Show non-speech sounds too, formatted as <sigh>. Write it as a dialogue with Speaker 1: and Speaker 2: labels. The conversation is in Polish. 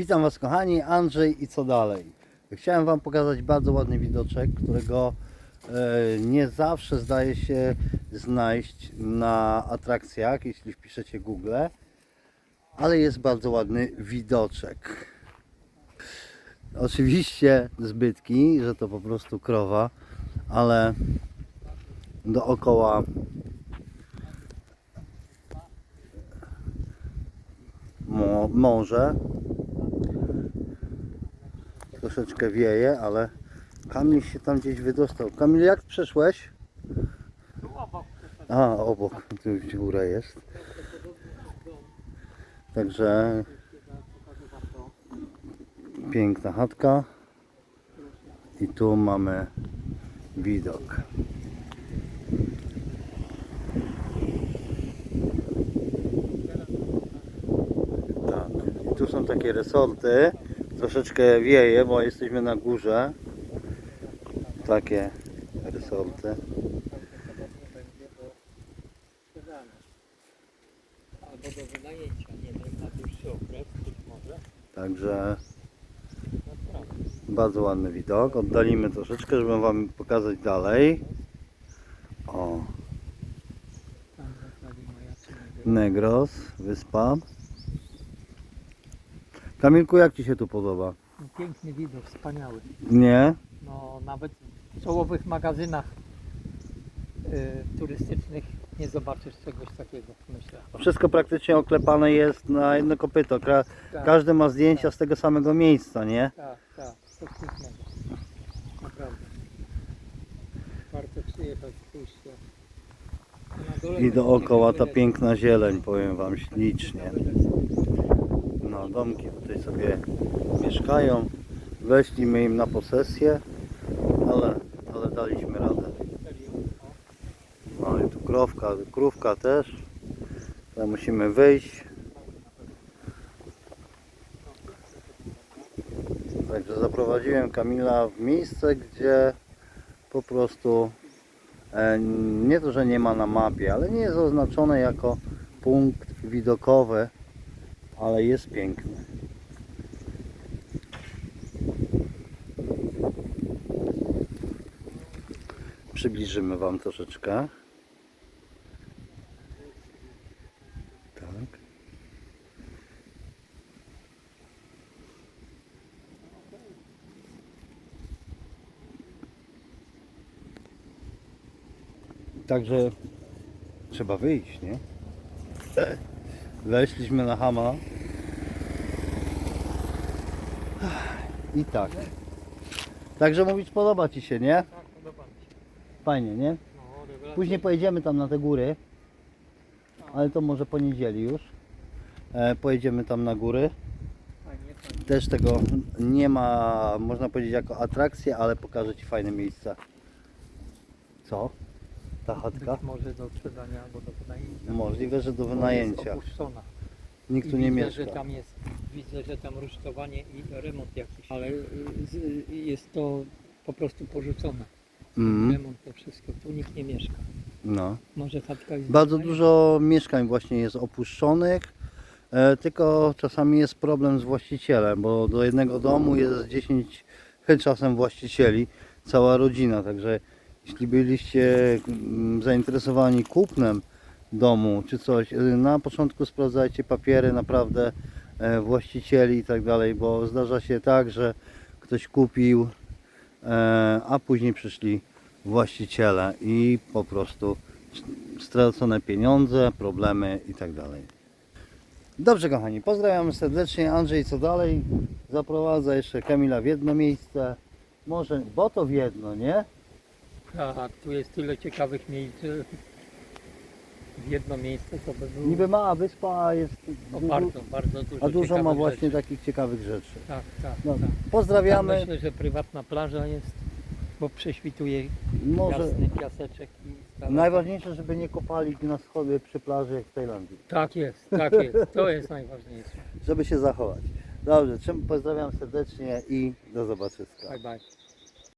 Speaker 1: Witam Was kochani, Andrzej i co dalej. Chciałem Wam pokazać bardzo ładny widoczek, którego e, nie zawsze zdaje się znaleźć na atrakcjach, jeśli wpiszecie Google, ale jest bardzo ładny widoczek. Oczywiście zbytki, że to po prostu krowa, ale dookoła morze troszeczkę wieje, ale Kamil się tam gdzieś wydostał. Kamil, jak przeszłeś? A, obok, tu już jest. Także piękna chatka i tu mamy widok. Tak. I tu są takie resorty. Troszeczkę wieje, bo jesteśmy na górze. Takie resorty.
Speaker 2: Albo do wynajęcia, nie wiem, na dłuższy okres być może.
Speaker 1: Także bardzo ładny widok. Oddalimy troszeczkę, żeby Wam pokazać dalej. O. Negros, wyspa. Kamilku, jak Ci się tu podoba?
Speaker 2: Piękny widok, wspaniały.
Speaker 1: Nie?
Speaker 2: No nawet w czołowych magazynach y, turystycznych nie zobaczysz czegoś takiego, myślę.
Speaker 1: Wszystko praktycznie oklepane jest na jedno kopyto. Ka-
Speaker 2: Tak,
Speaker 1: każdy ma zdjęcia z tego samego miejsca, nie?
Speaker 2: tak, tak, coś pięknego. Naprawdę. Warto przyjechać, dole
Speaker 1: I dookoła ta piękna zieleń, powiem Wam ślicznie. No, domki tutaj sobie mieszkają. Weźliśmy im na posesję, ale, ale daliśmy radę. No i tu krowka, krówka też. Tam musimy wyjść. Także zaprowadziłem Kamila w miejsce, gdzie po prostu e, nie to, że nie ma na mapie, ale nie jest oznaczone jako punkt widokowy, ale jest piękny. Przybliżymy Wam troszeczkę. Tak. Także trzeba wyjść, nie? Weszliśmy na hama. I tak. Także mówić podoba Ci się, nie?
Speaker 2: Tak, podoba mi się.
Speaker 1: Fajnie, nie? Później pojedziemy tam na te góry, ale to może po niedzieli już. E, pojedziemy tam na góry. Też tego nie ma, można powiedzieć, jako atrakcję, ale pokażę Ci fajne miejsca. Co? Ta chatka?
Speaker 2: Być może do sprzedania albo do wynajęcia.
Speaker 1: Możliwe, że do
Speaker 2: Bo
Speaker 1: wynajęcia.
Speaker 2: Jest opuszczona.
Speaker 1: Nikt
Speaker 2: I
Speaker 1: tu nie
Speaker 2: widzę,
Speaker 1: mieszka.
Speaker 2: Że tam jest, widzę, że tam rusztowanie i remont jakiś. Ale y, z, jest to po prostu porzucone.
Speaker 1: Mhm.
Speaker 2: Remont to wszystko. Tu nikt nie mieszka.
Speaker 1: No.
Speaker 2: Może chatka jest
Speaker 1: Bardzo dużo mieszkań właśnie jest opuszczonych, e, tylko czasami jest problem z właścicielem, bo do jednego domu jest 10 <laughs> czasem właścicieli, cała rodzina, także jeśli byliście mm, zainteresowani kupnem domu czy coś, e, na początku sprawdzajcie papiery naprawdę e, właścicieli i tak dalej, bo zdarza się tak, że ktoś kupił, e, a później przyszli właściciele i po prostu stracone pieniądze, problemy i tak dalej. Dobrze kochani, pozdrawiam serdecznie. Andrzej co dalej? Zaprowadza jeszcze Kamila w jedno miejsce. Może, bo to w jedno, nie?
Speaker 2: Tak, tu jest tyle ciekawych miejsc. że W jedno miejsce to by było
Speaker 1: Niby mała wyspa, a jest
Speaker 2: o,
Speaker 1: dużo,
Speaker 2: bardzo, bardzo dużo
Speaker 1: a dużo ma
Speaker 2: ciekawych
Speaker 1: właśnie
Speaker 2: rzeczy.
Speaker 1: takich ciekawych rzeczy.
Speaker 2: Tak, tak,
Speaker 1: No,
Speaker 2: tak. Tam
Speaker 1: pozdrawiamy.
Speaker 2: myślę, że prywatna plaża jest, bo prześwituje
Speaker 1: Może
Speaker 2: jasny piaseczek i stara-
Speaker 1: najważniejsze, żeby nie kopali na schody przy plaży jak w Tajlandii,
Speaker 2: Tak jest, tak jest. To jest najważniejsze.
Speaker 1: żeby się zachować. Dobrze, czym pozdrawiam serdecznie i do zobaczenia.
Speaker 2: Bye bye.